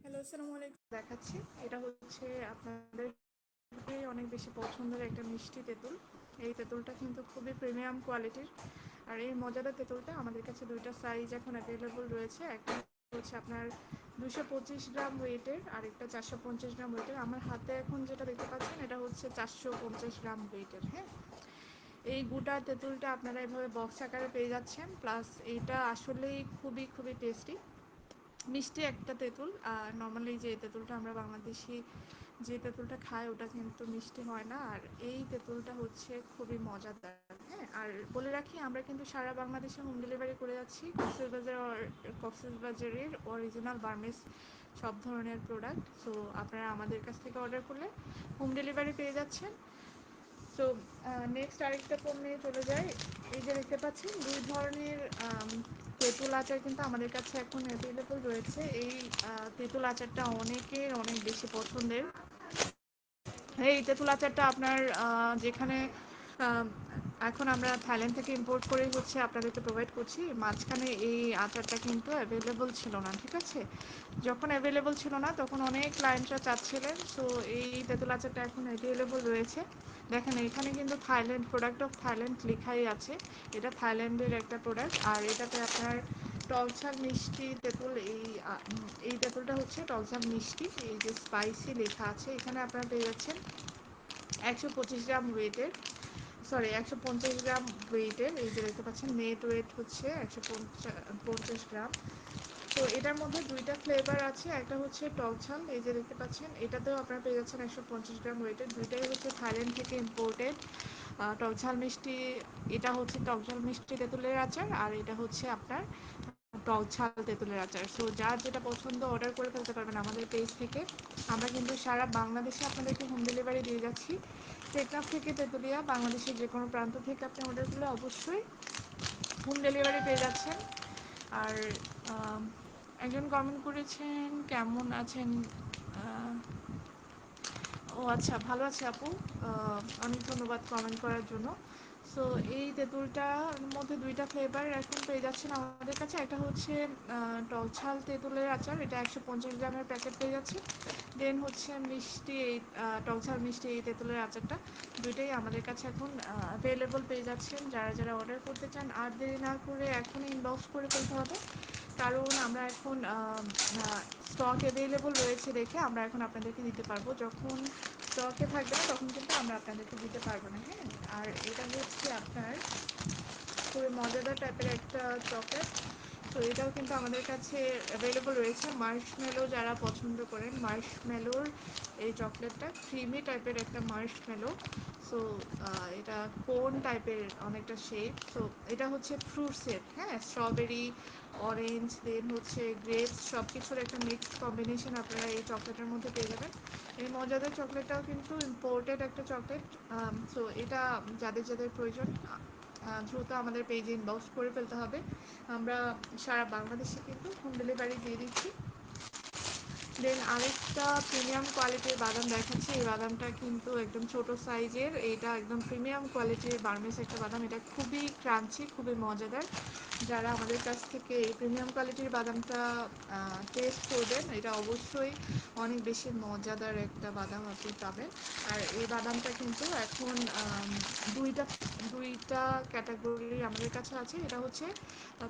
Hello আসসালামু আলাইকুম দেখাচ্ছি। এটা হচ্ছে আপনাদের অনেক বেশি পছন্দের একটা মিষ্টি তেঁতুল। এই তেঁতুলটা কিন্তু খুবই প্রিমিয়াম কোয়ালিটির আর এই মজাদার তেঁতুলটা আমাদের কাছে দুইটা সাইজ এখন অ্যাভেলেবল রয়েছে। একটা হচ্ছে আপনার দুশো পঁচিশ গ্রাম ওয়েটের আর একটা চারশো পঞ্চাশ গ্রাম ওয়েটের আমার হাতে এখন যেটা দেখতে পাচ্ছেন, এটা হচ্ছে চারশো পঞ্চাশ গ্রাম ওয়েটের হ্যাঁ? এই গোটা তেঁতুলটা আপনারা এভাবে বক্স আকারে পেয়ে যাচ্ছেন প্লাস এইটা আসলেই খুবই খুবই টেস্টি মিষ্টি একটা তেঁতুল, আর নর্মালি যে তেঁতুলটা আমরা বাংলাদেশি যে তেঁতুলটা খাই, ওটা কিন্তু মিষ্টি হয় না। আর এই তেঁতুলটা হচ্ছে খুবই মজাদার হ্যাঁ? আর বলে রাখি, আমরা কিন্তু সারা বাংলাদেশে হোম ডেলিভারি করে যাচ্ছি, কক্সবাজার কক্সবাজারের অরিজিনাল বার্মিস সব ধরনের প্রোডাক্ট সো আপনারা আমাদের কাছ থেকে অর্ডার করলে হোম ডেলিভারি পেয়ে যাচ্ছেন। সো নেক্সট আরেকটা পণ্যে চলে যাই। এই যে দেখতে পাচ্ছেন, দুই ধরনের তেঁতুল আচার কিন্তু আমাদের কাছে এখন অ্যাভেলেবল রয়েছে। এই তেঁতুল আচারটা অনেকের অনেক বেশি পছন্দের। এই তেঁতুল আচারটা আপনার যেখানে এখন আমরা থাইল্যান্ড থেকে ইম্পোর্ট করে হচ্ছে আপনাদেরকে প্রোভাইড করছি। মাঝখানে এই আচারটা কিন্তু অ্যাভেলেবল ছিল না, ঠিক আছে? যখন অ্যাভেলেবল ছিল না, তখন অনেক ক্লায়েন্টরা চাচ্ছিলেন সো এই তেঁতুল আচারটা এখন অ্যাভেলেবল রয়েছে। দেখেন, এখানে কিন্তু থাইল্যান্ড প্রোডাক্ট অফ থাইল্যান্ড লেখাই আছে। এটা থাইল্যান্ডের একটা প্রোডাক্ট আর এটাতে আপনার টকঝাল মিষ্টি তেঁতুল, এই এই তেঁতুলটা হচ্ছে টকঝাল মিষ্টি, এই যে স্পাইসি লেখা আছে। এখানে আপনারা পেয়ে যাচ্ছেন একশো পঁচিশ গ্রাম ওয়েটের সরি একশো পঞ্চাশ গ্রাম ওয়েটের এই যে দেখতে পাচ্ছেন নেট ওয়েট হচ্ছে একশো পঞ্চাশ গ্রাম। তো এটার মধ্যে দুইটা ফ্লেভার আছে, একটা হচ্ছে টক ঝাল এই যে দেখতে পাচ্ছেন, এটাতেও আপনারা পেয়ে যাচ্ছেন একশো পঞ্চাশ গ্রাম ওয়েটের দুইটাই হচ্ছে থাইল্যান্ড থেকে ইম্পোর্টেড টক ঝাল মিষ্টি, এটা হচ্ছে টক ঝাল মিষ্টি তেঁতুলের আচার, আর এটা হচ্ছে আপনার ঝাল তেঁতুলের আচার। সো যার যেটা পছন্দ অর্ডার করে ফেলতে পারবেন আমাদের পেজ থেকে। আমরা কিন্তু সারা বাংলাদেশে আপনাদেরকে হোম ডেলিভারি দিয়ে যাচ্ছি। টেকনাফ থেকে তেঁতুলিয়া, বাংলাদেশের যে কোনো প্রান্ত থেকে আপনি অর্ডার করলে অবশ্যই হোম ডেলিভারি পেয়ে যাচ্ছেন। আর একজন কমেন্ট করেছেন, কেমন আছেন? ও আচ্ছা ভালো আছে আপু। অনেক ধন্যবাদ কমেন্ট করার জন্য। সো এই তেঁতুলটার মধ্যে দুইটা ফ্লেভার এখন পেয়ে যাচ্ছেন আমাদের কাছে। একটা হচ্ছে টকঝাল তেঁতুলের আচার, এটা একশো পঞ্চাশ গ্রামের প্যাকেট পেয়ে যাচ্ছে। দেন হচ্ছে মিষ্টি, এই টকঝাল মিষ্টি এই তেঁতুলের আচারটা। দুইটাই আমাদের কাছে এখন অ্যাভেলেবল পেয়ে যাচ্ছেন। যারা যারা অর্ডার করতে চান, আর দেরি না করে এখনই ইনবক্স করে ফেলতে হবে। কারণ আমরা এখন স্টক অ্যাভেলেবল রয়েছে দেখে আমরা এখন আপনাদেরকে দিতে পারব। যখন স্টকে থাকবে না, তখন কিন্তু আমরা আপনাদেরকে দিতে পারব না হ্যাঁ? আর এটা হচ্ছে আপনার খুবই মজাদার টাইপের একটা চকলেট তো এটাও কিন্তু আমাদের কাছে অ্যাভেলেবল রয়েছে। মার্শমেলো যারা পছন্দ করেন মার্শমেলোর এই চকলেটটা ক্রিমি টাইপের একটা মার্শমেলো সো এটা কোন টাইপের অনেকটা শেপ সো এটা হচ্ছে ফ্রুট সেট হ্যাঁ? স্ট্রবেরি অরেঞ্জ দেন হচ্ছে গ্রেপস সব কিছুর একটা মিক্সড কম্বিনেশন আপনারা এই চকলেটের মধ্যে পেয়ে যাবেন। এই মজাদার চকলেটটাও কিন্তু ইম্পোর্টেড একটা চকলেট সো এটা যাদের যাদের প্রয়োজন দ্রুত আমাদের পেজে ইনবক্স করে ফেলতে হবে। আমরা সারা বাংলাদেশে কিন্তু হোম ডেলিভারি দিয়ে দিচ্ছি। দেন আরেকটা প্রিমিয়াম কোয়ালিটির বাদাম দেখাচ্ছি। এই বাদামটা কিন্তু একদম ছোট সাইজের এটা একদম প্রিমিয়াম কোয়ালিটির বার্মিস একটা বাদাম। এটা খুবই ক্রাঞ্চি খুবই মজাদার। যারা আমাদের কাছ থেকে এই প্রিমিয়াম কোয়ালিটির বাদামটা টেস্ট করবেন, এটা অবশ্যই অনেক বেশি মজাদার একটা বাদাম আপনি পাবেন। আর এই বাদামটা কিন্তু এখন দুইটা দুইটা ক্যাটাগরি আমাদের কাছে আছে। এটা হচ্ছে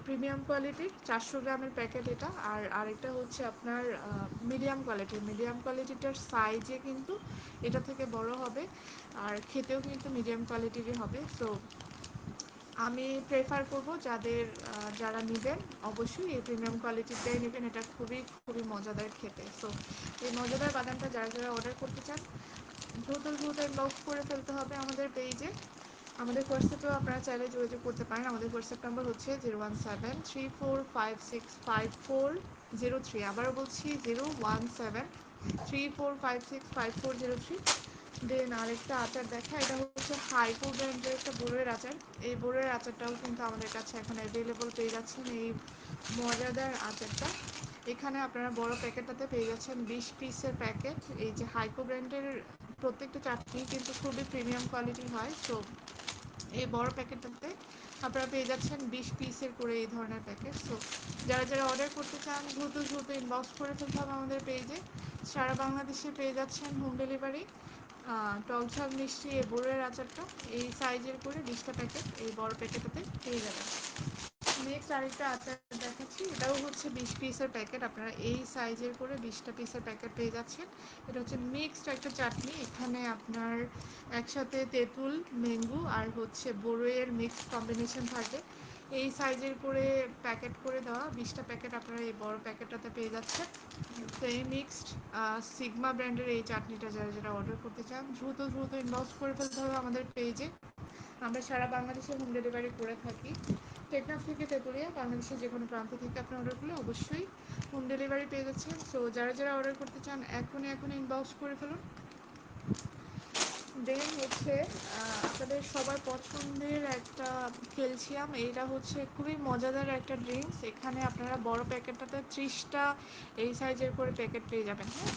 প্রিমিয়াম কোয়ালিটির চারশো গ্রামের প্যাকেট এটা। আর আরেকটা হচ্ছে আপনার মিডিয়াম কোয়ালিটির মিডিয়াম কোয়ালিটিটার সাইজে কিন্তু এটা থেকে বড় হবে। আর খেতেও কিন্তু মিডিয়াম কোয়ালিটিরই হবে। সো আমি প্রেফার করব যাদের যারা নেবেন, অবশ্যই এই প্রিমিয়াম কোয়ালিটিটাই নেবেন। এটা খুবই খুবই মজাদার খেতে। সো এই মজাদার বাদামটা যারা যারা অর্ডার করতে চান দ্রুত দ্রুত ইনবক্স করে ফেলতে হবে আমাদের পেজে আমাদের হোয়াটসঅ্যাপেও আপনারা চাইলে যোগাযোগ করতে পারেন। আমাদের হোয়াটসঅ্যাপ নাম্বার হচ্ছে zero one seven three four five six five four zero three. আবারও বলছি, zero one seven three four five six five four zero three. Then আরেকটা আচার দেখা, এটা হচ্ছে হাইকো ব্র্যান্ডের একটা বোরের আচার। এই বোরের আচারটাও কিন্তু আমাদের কাছে এখন অ্যাভেলেবল পেয়ে যাচ্ছেন এই মজাদার আচারটা। এখানে আপনারা বড় প্যাকেটটাতে পেয়ে যাচ্ছেন বিশ পিসের প্যাকেট। এই যে হাইকো ব্র্যান্ডের প্রত্যেকটা চাটনি কিন্তু খুবই প্রিমিয়াম কোয়ালিটির হয় সো এই বড় প্যাকেটটাতে আপনারা পেয়ে যাচ্ছেন বিশ পিসের করে এই ধরনের প্যাকেট। সো যারা যারা অর্ডার করতে চান, দ্রুত দ্রুত ইনবক্স করে ফেলতে হবে আমাদের পেজে সারা বাংলাদেশে পেয়ে যাচ্ছেন হোম ডেলিভারি টকঝাল মিষ্টি, এ বোরের আচারটা। এই সাইজের করে বিশটা প্যাকেট এই বড় প্যাকেটটাতে পেয়ে যাবেন। নেক্সট আরেকটা আচার দেখাচ্ছি। এটাও হচ্ছে বিশ পিসের প্যাকেট আপনারা এই সাইজের করে বিশটা পিসের প্যাকেট পেয়ে যাচ্ছেন। এটা হচ্ছে মিক্সড একটা চাটনি। এখানে আপনার একসাথে তেঁতুল, ম্যাঙ্গো আর হচ্ছে বড়ইয়ের মিক্সড কম্বিনেশন থাকে। এই সাইজের করে প্যাকেট করে দেওয়া। বিশটা প্যাকেট আপনারা এই বড় প্যাকেটটাতে পেয়ে যাচ্ছেন। তো এই মিক্সড সিগমা ব্র্যান্ডের এই চাটনিটা যারা যারা অর্ডার করতে চান, দ্রুত দ্রুত ইনবক্স করে ফেলতে হবে আমাদের পেজে আমরা সারা বাংলাদেশে হোম ডেলিভারি করে থাকি। টেকনাফ থেকে তেঁতুলিয়া, বাংলাদেশের যে কোনো প্রান্ত থেকে আপনি অর্ডার করলে অবশ্যই হোম ডেলিভারি পেয়ে যাচ্ছেন। সো যারা যারা অর্ডার করতে চান, এখনই এখনই ইনবক্স করে ফেলুন। দেন হচ্ছে আপনাদের সবার পছন্দের একটা ক্যালসিয়াম। এইটা হচ্ছে খুবই মজাদার একটা ড্রিঙ্কস এখানে আপনারা বড় প্যাকেটটাতে ত্রিশটা এই সাইজের করে প্যাকেট পেয়ে যাবেন হ্যাঁ?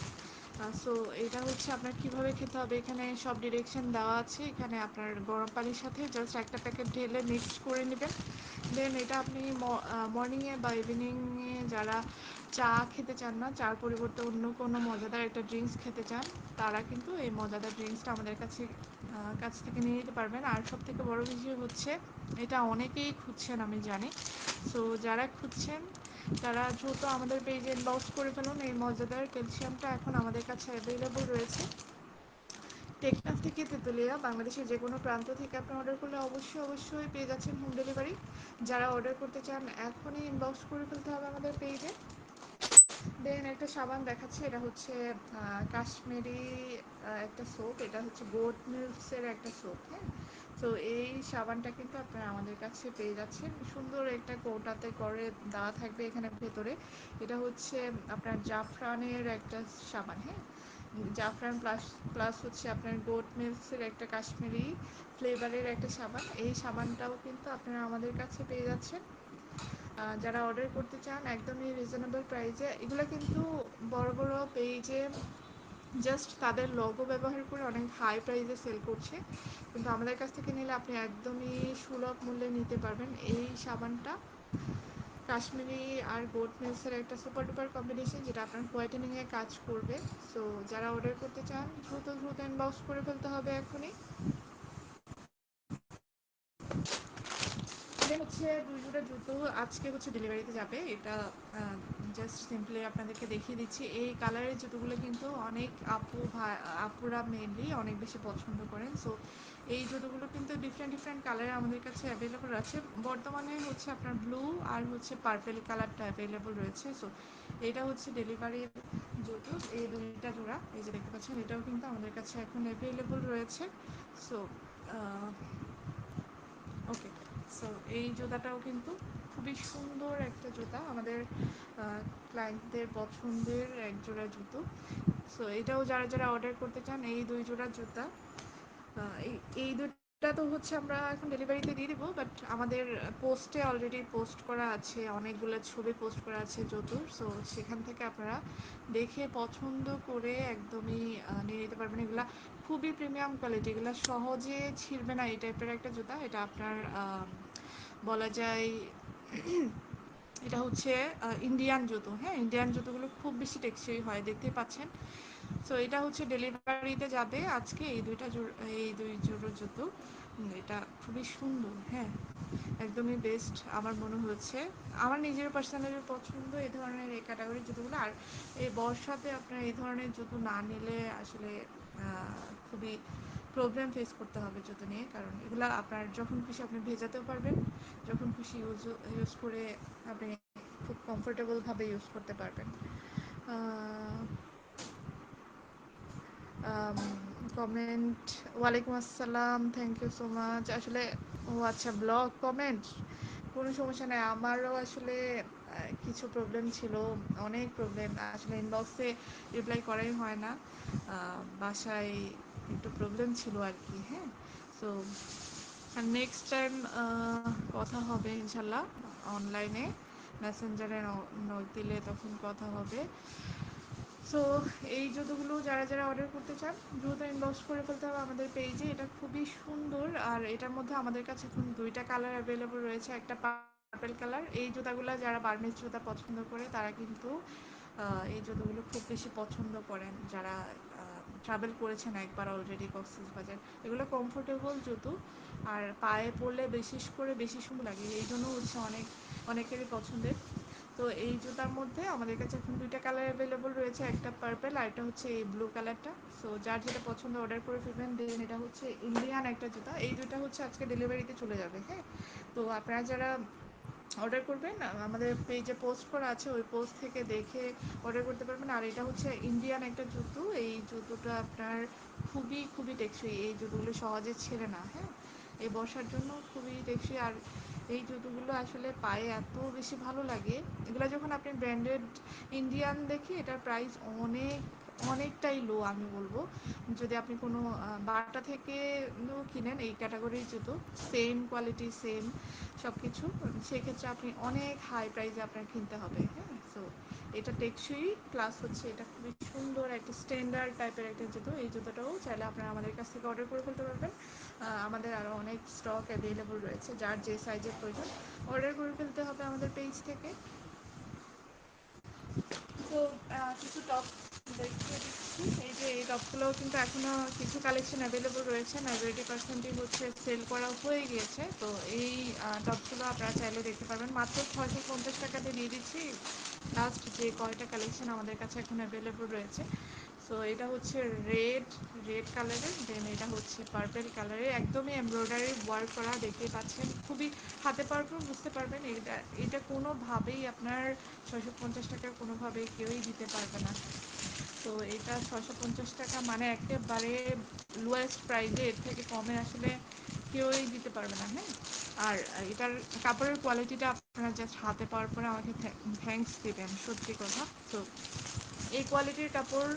সো এটা হচ্ছে আপনার কীভাবে খেতে হবে, এখানে সব ডিরেকশন দেওয়া আছে। এখানে আপনার গরম পানির সাথে জাস্ট একটা প্যাকেট ঢেলে মিক্স করে নেবেন। দেন এটা আপনি মর্নিংয়ে বা ইভিনিংয়ে যারা চা খেতে চান না, চার পরিবর্তে অন্য কোনো মজাদার একটা ড্রিঙ্কস খেতে চান, তারা কিন্তু এই মজাদার ড্রিঙ্কসটা আমাদের কাছে কাছ থেকে নিয়ে নিতে পারবেন। আর সব থেকে বড় বিষয় হচ্ছে, এটা অনেকেই খুঁজছেন আমি জানি। সো যারা খুঁজছেন তারা দ্রুত আমাদের পেজে ইনবক্স করে ফেলুন। এই মজাদার ক্যালসিয়ামটা এখন আমাদের কাছে অ্যাভেলেবল রয়েছে। টেকনাফ থেকে তেঁতুলিয়া, বাংলাদেশের যে কোনো প্রান্ত থেকে আপনি অর্ডার করলে অবশ্যই অবশ্যই পেয়ে যাচ্ছেন হোম ডেলিভারি যারা অর্ডার করতে চান, এখনই ইনবক্স করে ফেলতে হবে আমাদের পেজে। দেন একটা সাবান দেখাচ্ছে, এটা হচ্ছে কাশ্মীরি একটা সোপ এটা হচ্ছে গোট মিল্কসের একটা সোপ হ্যাঁ? তো এই সাবানটা কিন্তু আপনারা আমাদের কাছে পেয়ে যাচ্ছেন। সুন্দর একটা কৌটাতে করে দেওয়া থাকবে এখানে ভেতরে। এটা হচ্ছে আপনার জাফরানের একটা সাবান হ্যাঁ? জাফরান প্লাস প্লাস হচ্ছে আপনার গোট মিল্কসের একটা কাশ্মীরি ফ্লেভারের একটা সাবান। এই সাবানটাও কিন্তু আপনারা আমাদের কাছে পেয়ে যাচ্ছেন। যারা অর্ডার করতে চান, একদমই রিজনেবল প্রাইসে এগুলো কিন্তু বড় বড় পেজে জাস্ট তাদের লগো ব্যবহার করে অনেক হাই প্রাইসে সেল করছে। কিন্তু আমাদের কাছ থেকে নিলে আপনি একদমই সুলভ মূল্যে নিতে পারবেন। এই সাবানটা কাশ্মীরি আর গোট মিল্সের একটা সুপার ডুপার কম্বিনেশন যেটা আপনার হোয়াইটেনিংয়ে কাজ করবে। সো যারা অর্ডার করতে চান, দ্রুত দ্রুত ইনবক্স করে ফেলতে হবে এখনই দেন হচ্ছে দুই জোড়া জুতো আজকে হচ্ছে ডেলিভারিতে যাবে। এটা জাস্ট সিম্পলি আপনাদেরকে দেখিয়ে দিচ্ছি। এই কালারের জুতোগুলো কিন্তু অনেক আপু আপুরা মেনলি অনেক বেশি পছন্দ করেন। সো এই জুতোগুলো কিন্তু ডিফারেন্ট ডিফারেন্ট কালারে আমাদের কাছে অ্যাভেলেবল আছে বর্তমানে হচ্ছে আপনার ব্লু আর হচ্ছে পার্পেল কালারটা অ্যাভেলেবল রয়েছে। সো এটা হচ্ছে ডেলিভারি জুতো। এই দুইটা জোড়া, এই যে দেখতে পাচ্ছেন, এটাও কিন্তু আমাদের কাছে এখন অ্যাভেলেবল রয়েছে। সো ওকে সো এই জুতাটাও কিন্তু খুবই সুন্দর একটা জুতা। আমাদের ক্লায়েন্টদের পছন্দের এক জোড়া জুতো। সো এটাও যারা যারা অর্ডার করতে চান, এই দুই জোড়া জুতা এই দুটা তো হচ্ছে আমরা এখন ডেলিভারিতে দিয়ে দিব বাট আমাদের পোস্টে অলরেডি পোস্ট করা আছে, অনেকগুলো ছবি পোস্ট করা আছে জুতোর। সো সেখান থেকে আপনারা দেখে পছন্দ করে একদমই নিয়ে নিতে পারবেন। এগুলা খুবই প্রিমিয়াম কোয়ালিটি এগুলো সহজে ছিঁড়বে না এই টাইপের একটা জুতা। এটা আপনার বলা যায়, এটা হচ্ছে ইন্ডিয়ান জুতো। হ্যাঁ ইন্ডিয়ান জুতোগুলো খুব বেশি টেকসই হয়, দেখতে পাচ্ছেন। সো এটা হচ্ছে ডেলিভারিতে যাবে আজকে এই দুইটা এই দুই জোড়ো জুতো। এটা খুবই সুন্দর হ্যাঁ একদমই বেস্ট আমার মনে হচ্ছে। আমার নিজের পার্সোনালি পছন্দ এই ধরনের এই ক্যাটাগরির জুতোগুলো। আর এই বর্ষাতে আপনার এই ধরনের জুতো না নিলে আসলে খুবই প্রবলেম ফেস করতে হবে জুতো নিয়ে, কারণ এগুলো আপনার যখন খুশি আপনি ভেজাতেও পারবেন, যখন খুশি ইউজ ইউজ করে আপনি খুব কমফোর্টেবলভাবে ইউজ করতে পারবেন। কমেন্ট ওয়ালাইকুম আসসালাম থ্যাংক ইউ সো মাচ আসলে, ও আচ্ছা ব্লগ কমেন্ট কোনো সমস্যা নেই। আমারও আসলে কিছু প্রবলেম ছিল, অনেক প্রবলেম আসলে ইনবক্সে রিপ্লাই করাই হয় না। বাসায় একটু প্রবলেম ছিল আর কি হ্যাঁ সো নেক্সট টাইম কথা হবে ইনশাল্লাহ অনলাইনে মেসেঞ্জারে দিলে তখন কথা হবে। সো এই জুতোগুলো যারা যারা অর্ডার করতে চান, দ্রুত ইনবক্স করে ফেলতে হবে আমাদের পেজে এটা খুবই সুন্দর, আর এটার মধ্যে আমাদের কাছে এখন দুইটা কালার অ্যাভেলেবল রয়েছে, একটা পার্পেল কালার এই জুতাগুলো যারা বার্মিজ জুতা পছন্দ করে, তারা কিন্তু এই জুতোগুলো খুব বেশি পছন্দ করেন। যারা ট্রাভেল করেছেন একবার অলরেডি কক্সেস বাজার এগুলো কমফোর্টেবল জুতো, আর পায়ে পরলে বিশেষ করে বেশি সুন্দর লাগে। এই জন্য হচ্ছে অনেক, অনেকেরই পছন্দের। তো এই জুতার মধ্যে আমাদের কাছে এখন দুইটা কালার অ্যাভেলেবল রয়েছে, একটা পার্পেল আর একটা হচ্ছে এই ব্লু কালারটা সো যার যেটা পছন্দ অর্ডার করে ফেলবেন দেন এটা হচ্ছে ইন্ডিয়ান একটা জুতা। এই দুটা হচ্ছে আজকে ডেলিভারিতে চলে যাবে হ্যাঁ? তো আপনারা যারা অর্ডার করবেন। আমাদের পেজে পোস্ট করা আছে, ওই পোস্ট থেকে দেখে অর্ডার করতে পারবেন। আর এটা হচ্ছে ইন্ডিয়ান একটা জুতো। এই জুতোটা আপনার খুবই খুবই টেকসই। এই জুতোগুলো সহজে ছেড়ে না হ্যাঁ? এই বসার জন্য খুবই টেকসই। আর এই জুতোগুলো আসলে পায়ে এত বেশি ভালো লাগে। এগুলো যখন আপনি ব্র্যান্ডেড ইন্ডিয়ান দেখি, এটার প্রাইস অনেক অনেকটাই লো আমি বলব। যদি আপনি কোনো বাটা থেকে কিনেন এই ক্যাটাগরির জুতো সেম কোয়ালিটি সেম সব কিছু সেক্ষেত্রে আপনি অনেক হাই প্রাইসে আপনার কিনতে হবে হ্যাঁ? সো এটা টেকসই প্লাস হচ্ছে এটা খুবই সুন্দর একটা স্ট্যান্ডার্ড টাইপের একটা জুতো, এই জুতোটাও চাইলে আপনারা আমাদের কাছ থেকে অর্ডার করে ফেলতে পারবেন। আমাদের আরও অনেক স্টক অ্যাভেলেবল রয়েছে, যার যে সাইজের প্রয়োজন অর্ডার করে ফেলতে হবে আমাদের পেজ থেকে। তো কিছু টপ দেখিয়ে দিচ্ছি এই যে এই টপগুলোও কিন্তু এখনও কিছু কালেকশন অ্যাভেলেবল রয়েছে মেজরিটি পার্সেন্টই হচ্ছে সেল করা হয়ে গিয়েছে। তো এই টপগুলো আপনারা চাইলে দেখতে পারবেন। মাত্র ছয়শো পঞ্চাশ টাকাতে দিয়ে দিচ্ছি। লাস্ট যে কয়টা কালেকশন আমাদের কাছে এখন অ্যাভেলেবল রয়েছে। সো এটা হচ্ছে রেড রেড কালারের দেন এটা হচ্ছে পার্পেল কালারের একদমই এমব্রয়ডারি ওয়ার্ক করা দেখতে পাচ্ছেন। খুবই হাতে পারবেন বুঝতে পারবেন। এটা এটা কোনোভাবেই আপনার ছয়শো পঞ্চাশ টাকা কোনোভাবেই কেউই দিতে পারবে না। তো এটা ছশো পঞ্চাশ টাকা। মানে একেবারে লোয়েস্ট প্রাইসে এর থেকে কমে আসলে কেউই দিতে পারবে না হ্যাঁ? আর এটার কাপড়ের কোয়ালিটিটা আপনারা জাস্ট হাতে পাওয়ার পরে আমাকে থ্যাংকস দেবেন, সত্যি কথা। তো এই কোয়ালিটির কাপড়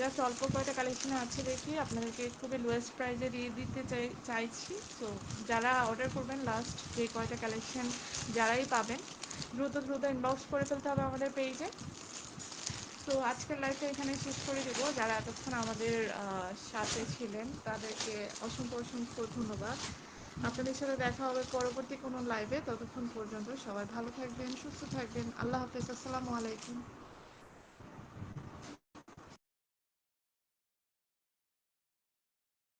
জাস্ট অল্প কয়টা কালেকশনে আছে দেখি, আপনাদেরকে খুবই লোয়েস্ট প্রাইসে দিয়ে দিতে চাই, চাইছি। তো যারা অর্ডার করবেন লাস্ট যে কয়টা কালেকশন যারাই পাবেন, দ্রুত দ্রুত ইনবক্স করে ফেলতে হবে আমাদের পেজে তো আজকের লাইফটা এখানে শেষ করে দেবো। যারা এতক্ষণ আমাদের সাথে ছিলেন, তাদেরকে অসংখ্য অসংখ্য ধন্যবাদ। আপনাদের সাথে দেখা হবে পরবর্তী কোনো লাইভে ততক্ষণ পর্যন্ত সবাই ভালো থাকবেন, সুস্থ থাকবেন। আল্লাহ হাফিজ। আসসালামু আলাইকুম।